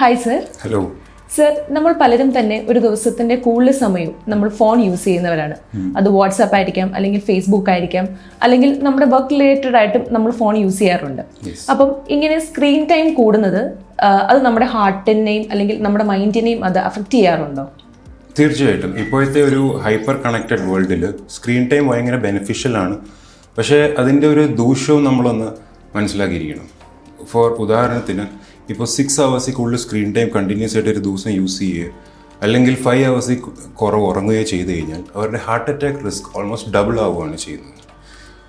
Hi sir hello sir നമ്മൾ പലരും തന്നെ ഒരു ദിവസത്തിന്റെ കൂടുതൽ സമയവും നമ്മൾ ഫോൺ യൂസ് ചെയ്യുന്നവരാണ്. അത് വാട്സാപ്പ് ആയിരിക്കാം അല്ലെങ്കിൽ ഫേസ്ബുക്ക് ആയിരിക്കാം അല്ലെങ്കിൽ നമ്മുടെ വർക്ക് റിലേറ്റഡ് ആയിട്ടും നമ്മൾ ഫോൺ യൂസ് ചെയ്യാറുണ്ട്. അപ്പം ഇങ്ങനെ സ്ക്രീൻ ടൈം കൂടുന്നത് അത് നമ്മുടെ ഹാർട്ടിനെയും അല്ലെങ്കിൽ നമ്മുടെ മൈൻഡിനെയും അത് അഫക്റ്റ് ചെയ്യാറുണ്ടോ? തീർച്ചയായിട്ടും. ഇപ്പോഴത്തെ ഒരു ഹൈപ്പർ കണക്റ്റഡ് വേൾഡിൽ സ്ക്രീൻ ടൈം ഭയങ്കര ബെനിഫിഷ്യൽ ആണ്. പക്ഷേ അതിന്റെ ഒരു ദൂഷ്യവും നമ്മളൊന്ന് മനസ്സിലാക്കിയിരിക്കണം. ഫോർ ഉദാഹരണത്തിന് ഇപ്പോൾ സിക്സ് അവേഴ്സിൽ കൂടുതൽ സ്ക്രീൻ ടൈം കണ്ടിന്യൂസ് ആയിട്ട് ഒരു ദിവസം യൂസ് ചെയ്യുകയോ അല്ലെങ്കിൽ ഫൈവ് അവേഴ്സിൽ കുറവ് ഉറങ്ങുകയോ ചെയ്തു കഴിഞ്ഞാൽ അവരുടെ heart attack risk almost double ആവുകയാണ് ചെയ്യുന്നത്.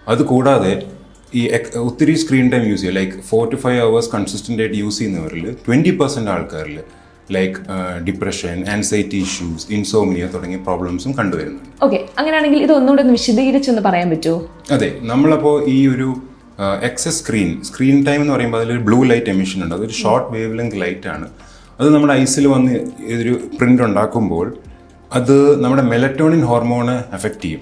അതുകൂടാതെ ഈ ഒത്തിരി സ്ക്രീൻ ടൈം യൂസ് ചെയ്യുക like four to five hours consistent ആയിട്ട് യൂസ് ചെയ്യുന്നവരിൽ ട്വന്റി പെർസെന്റ് ആൾക്കാരിൽ like depression anxiety issues insomnia തുടങ്ങിയ പ്രോബ്ലംസും കണ്ടുവരുന്നുണ്ട്. ഓക്കെ അങ്ങനെയാണെങ്കിൽ ഇത് ഒന്നുകൂടെ ഒന്ന് വിശദീകരിച്ചൊന്ന് പറയാൻ പറ്റുമോ? അതെ നമ്മളപ്പോൾ ഈ ഒരു എക്സസ് സ്ക്രീൻ സ്ക്രീൻ ടൈം എന്ന് പറയുമ്പോൾ അതിലൊരു ബ്ലൂ ലൈറ്റ് എമിഷൻ ഉണ്ട്. അതൊരു ഷോർട്ട് വേവ് ലെങ്ത് ലൈറ്റ് ആണ്. അത് നമ്മുടെ ഐസിൽ വന്ന് ഇതൊരു പ്രിന്റ് ഉണ്ടാക്കുമ്പോൾ അത് നമ്മുടെ മെലറ്റോണിൻ ഹോർമോണ് എഫക്റ്റ് ചെയ്യും.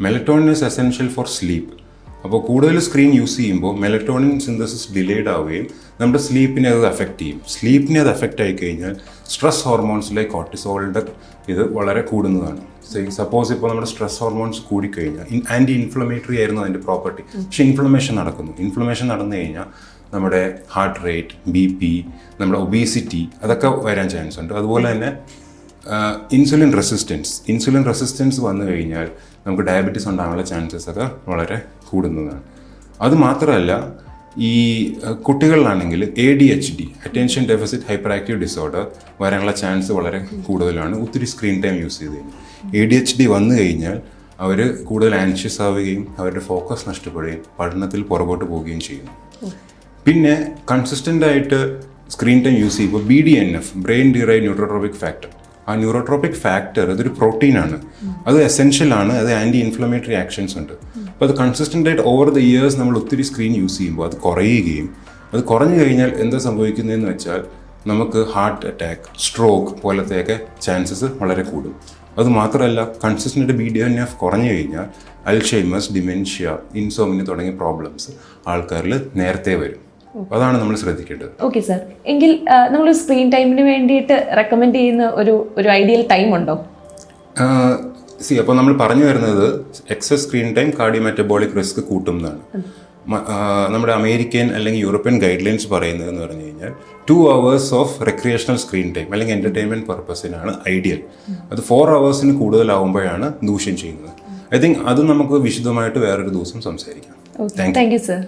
Melatonin is essential for sleep അപ്പോൾ കൂടുതൽ സ്ക്രീൻ യൂസ് ചെയ്യുമ്പോൾ മെലറ്റോണിൻ സിന്തസിസ് ഡിലേഡ് ആവുകയും നമ്മുടെ സ്ലീപ്പിനെ അത് എഫക്റ്റ് ചെയ്യും. സ്ലീപ്പിനെ അത് എഫക്റ്റ് ആയി കഴിഞ്ഞാൽ സ്ട്രെസ് ഹോർമോൺസ് ലൈക്ക് കോർട്ടിസോളിന്റെ ഇത് വളരെ കൂടുന്നതാണ്. സപ്പോസ് ഇപ്പോൾ നമ്മുടെ സ്ട്രെസ് ഹോർമോൺസ് കൂടിക്കഴിഞ്ഞാൽ ആന്റി ഇൻഫ്ലമേറ്ററി ആയിരുന്നു അതിന്റെ പ്രോപ്പർട്ടി പക്ഷേ ഇൻഫ്ലമേഷൻ നടക്കുന്നു. ഇൻഫ്ലമേഷൻ നടന്നു കഴിഞ്ഞാൽ നമ്മുടെ ഹാർട്ട് റേറ്റ് ബി പി നമ്മുടെ ഒബീസിറ്റി അതൊക്കെ വരാൻ ചാൻസ് ഉണ്ട്. അതുപോലെ തന്നെ ഇൻസുലിൻ റെസിസ്റ്റൻസ് ഇൻസുലിൻ റെസിസ്റ്റൻസ് വന്നു കഴിഞ്ഞാൽ നമുക്ക് ഡയബറ്റീസ് ഉണ്ടാകാനുള്ള ചാൻസസ് ഒക്കെ വളരെ കൂടുന്നതാണ്. അതുമാത്രമല്ല ഈ കുട്ടികളിലാണെങ്കിൽ A D H D attention deficit hyper active disorder വരാനുള്ള ചാൻസ് വളരെ കൂടുതലാണ്. ഒത്തിരി സ്ക്രീൻ ടൈം യൂസ് ചെയ്ത് കഴിഞ്ഞാൽ. എ ഡി എച്ച് ഡി വന്നു കഴിഞ്ഞാൽ അവർ കൂടുതൽ ആൻഷ്യസ് ആവുകയും അവരുടെ ഫോക്കസ് നഷ്ടപ്പെടുകയും പഠനത്തിൽ പുറകോട്ട് പോവുകയും ചെയ്യുന്നു. പിന്നെ കൺസിസ്റ്റന്റ് ആയിട്ട് സ്ക്രീൻ ടൈം യൂസ് ചെയ്യുമ്പോൾ B D N F brain derived neurotrophic factor ആ ന്യൂറോട്രോപിക് ഫാക്ടർ അതൊരു പ്രോട്ടീനാണ്. അത് എസെൻഷ്യൽ ആണ്. അത് ആന്റി ഇൻഫ്ലമേറ്ററി ആക്ഷൻസ് ഉണ്ട്. അപ്പോൾ അത് കൺസിസ്റ്റന്റ് ആയിട്ട് ഓവർ ദ ഇയേഴ്സ് നമ്മൾ ഒത്തിരി സ്ക്രീൻ യൂസ് ചെയ്യുമ്പോൾ അത് കുറയുകയും അത് കുറഞ്ഞു കഴിഞ്ഞാൽ എന്താ സംഭവിക്കുന്നതെന്ന് വെച്ചാൽ നമുക്ക് ഹാർട്ട് അറ്റാക്ക് സ്ട്രോക്ക് പോലത്തെയൊക്കെ ചാൻസസ് വളരെ കൂടും. അത് മാത്രമല്ല consistent B D N F കുറഞ്ഞു കഴിഞ്ഞാൽ അൽഷൈമസ് ഡിമെൻഷ്യ ഇൻസോമിന് തുടങ്ങിയ പ്രോബ്ലംസ് ആൾക്കാരിൽ നേരത്തെ വരും. അതാണ് നമ്മൾ ശ്രദ്ധിക്കേണ്ടത്. ഓക്കെ സാർ എങ്കിൽ നമ്മൾ സ്ക്രീൻ ടൈമിന് വേണ്ടിയിട്ട് റെക്കമെൻഡ് ചെയ്യുന്ന ഒരു ഒരു ഐഡിയൽ ടൈം ഉണ്ടോ? സി അപ്പോൾ നമ്മൾ പറഞ്ഞു വരുന്നത് excess screen time cardio metabolic risk കൂട്ടുന്നതാണ് നമ്മുടെ അമേരിക്കൻ അല്ലെങ്കിൽ യൂറോപ്യൻ ഗൈഡ് ലൈൻസ് പറയുന്നത് എന്ന് പറഞ്ഞു കഴിഞ്ഞാൽ two hours of recreational screen time അല്ലെങ്കിൽ എന്റർടൈൻമെന്റ് പർപ്പസിനാണ് ഐഡിയൽ അത് ഫോർ അവേഴ്സിന് കൂടുതലാവുമ്പോഴാണ് ദൂഷ്യം ചെയ്യുന്നത്. ഐ തിങ്ക് അത് നമുക്ക് വിശദമായിട്ട് വേറൊരു ദിവസം സംസാരിക്കാം. Thank you sir